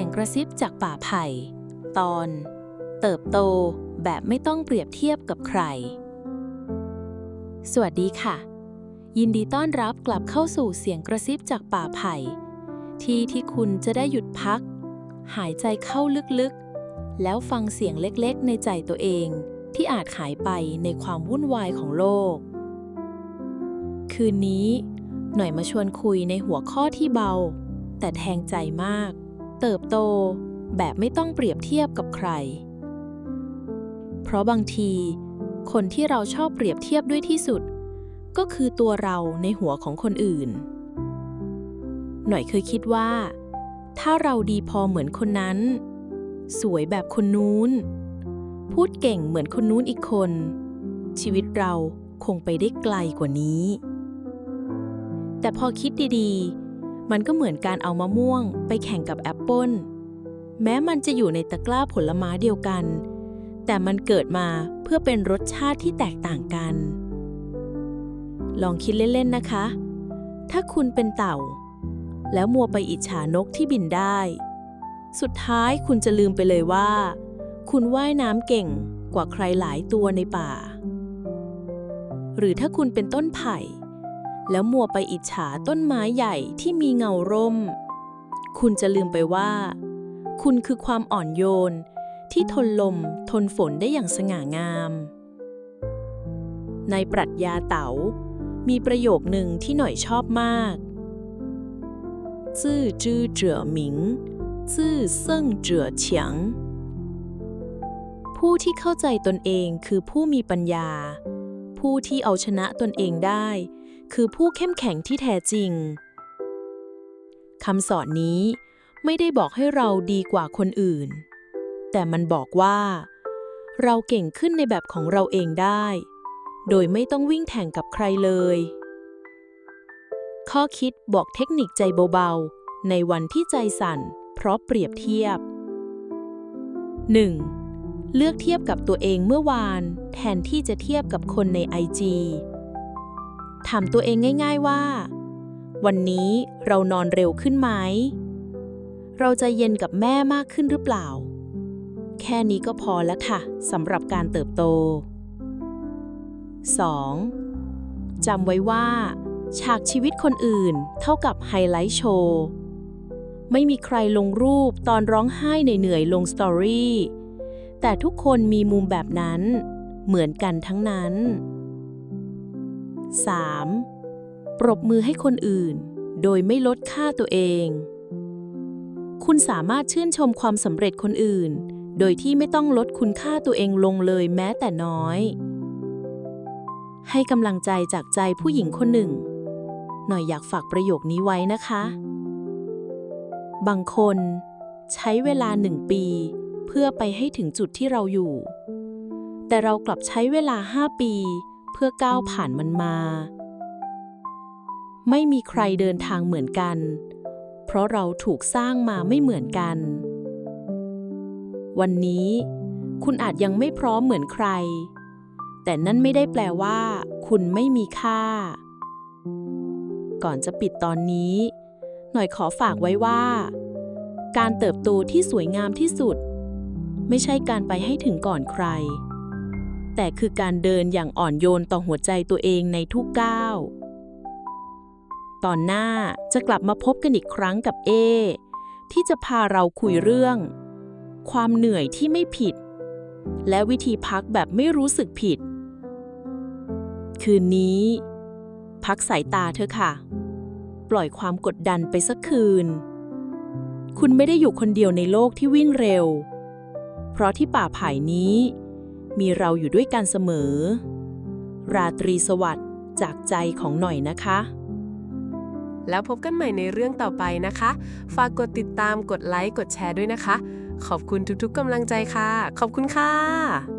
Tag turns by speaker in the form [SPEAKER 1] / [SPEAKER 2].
[SPEAKER 1] สียงกระซิบจากป่าไผ่ ตอน เติบโตแบบไม่ต้องเปรียบเทียบกับใคร สวัสดีค่ะ ยินดีต้อนรับกลับเข้าสู่เสียงกระซิบจากป่าไผ่ ที่ที่คุณจะได้หยุดพัก หายใจเข้าลึกๆ แล้วฟังเสียงเล็กๆ ในใจตัวเอง ที่อาจหายไปในความวุ่นวายของโลก คืนนี้ หน่อยมาชวนคุยในหัวข้อที่เบา แต่แทงใจมาก เติบโตแบบไม่ต้องเปรียบเทียบกับใคร เพราะบางที คนที่เราชอบเปรียบเทียบด้วยที่สุด ก็คือตัวเราในหัวของคนอื่น หน่อยเคยคิดว่า ถ้าเราดีพอเหมือนคนนั้น สวยแบบคนนู้น พูดเก่งเหมือนคนนู้นอีกคน ชีวิตเราคงไปได้ไกลกว่านี้ แต่พอคิดดีๆ มันก็เหมือนการเอามะม่วง ไปแข่งกับแอปเปิลแม้มันจะอยู่ในตะกร้าผลไม้เดียวกัน แต่มันเกิดมาเพื่อเป็นรสชาติที่แตกต่างกัน ลองคิดเล่น ๆ นะคะ ถ้าคุณเป็นเต่า แล้วมัวไปอิจฉานกที่บินได้ สุดท้ายคุณจะลืมไปเลยว่า คุณว่ายน้ำเก่งกว่าใครหลายตัวในป่า หรือถ้าคุณเป็นต้นไผ่ แล้วมัวไปอิจฉาต้นไม้ใหญ่ที่มีเงาร่ม คุณจะลืมไปว่า คุณคือความอ่อนโยน ที่ทนลมทนฝนได้อย่างสง่างาม ในปรัชญาเต๋า มีประโยคหนึ่งที่หน่อยชอบมากซื่อจื้อเจ๋อหมิงซื่อเซิ่งเจ๋อเฉียง ผู้ที่เข้าใจตนเองคือผู้มีปัญญา ผู้ที่เอาชนะตนเองได้ คือผู้เข้มแข็งที่แท้จริงคำสอนนี้ไม่ได้บอกให้เราดีกว่าคนอื่น แต่มันบอกว่า เราเก่งขึ้นในแบบของเราเองได้ โดยไม่ต้องวิ่งแข่งกับใครเลย ข้อคิดบอกเทคนิคใจเบาๆ ในวันที่ใจสั่น เพราะเปรียบเทียบ 1. เลือกเทียบกับตัวเองเมื่อวาน แทนที่จะเทียบกับคนในไอจี ถามตัวเองง่าย ๆว่า วันนี้เรานอนเร็วขึ้นไหม เราจะเย็นกับแม่มากขึ้นหรือเปล่า แค่นี้ก็พอแล้วค่ะสำหรับการเติบโต 2. จำไว้ว่า ฉากชีวิตคนอื่นเท่ากับไฮไลท์โชว์ไม่มีใครลงรูปตอนร้องไห้เหนื่อยๆลงสตอรี่ แต่ทุกคนมีมุมแบบนั้น เหมือนกันทั้งนั้น 3. ปรบมือให้คนอื่น โดยไม่ลดค่าตัวเอง คุณสามารถชื่นชมความสำเร็จคนอื่น โดยที่ไม่ต้องลดคุณค่าตัวเองลงเลยแม้แต่น้อย ให้กำลังใจจากใจผู้หญิงคนหนึ่ง หน่อยอยากฝากประโยคนี้ไว้นะคะ บางคน ใช้เวลาหนึ่งปี เพื่อไปให้ถึงจุดที่เราอยู่ แต่เรากลับใช้เวลาห้าปี พื่อก้าวผ่านมันมา ไม่มีใครเดินทางเหมือนกัน เพราะเราถูกสร้างมาไม่เหมือนกัน วันนี้คุณอาจยังไม่พร้อมเหมือนใคร แต่นั่นไม่ได้แปลว่า คุณไม่มีค่า ก่อนจะปิดตอนนี้ หน่อยขอฝากไว้ว่า การเติบโตที่สวยงามที่สุด ไม่ใช่การไปให้ถึงก่อนใคร แต่คือการเดินอย่างอ่อนโยนต่อหัวใจตัวเองในทุกก้าว ตอนหน้าจะกลับมาพบกันอีกครั้งกับเอ ที่จะพาเราคุยเรื่อง ความเหนื่อยที่ไม่ผิด และวิธีพักแบบไม่รู้สึกผิด คืนนี้ พักสายตาเธอะค่ะ ปล่อยความกดดันไปสักคืน คุณไม่ได้อยู่คนเดียวในโลกที่วิ่งเร็ว เพราะที่ป่าไผ่นี้ มีเราอยู่ด้วยกันเสมอ ราตรีสวัสดิ์จากใจของหน่อยนะคะ
[SPEAKER 2] แล้วพบกันใหม่ในเรื่องต่อไปนะคะ ฝากกดติดตามกดไลค์กดแชร์ด้วยนะคะ ขอบคุณทุกๆกำลังใจค่ะ ขอบคุณค่ะ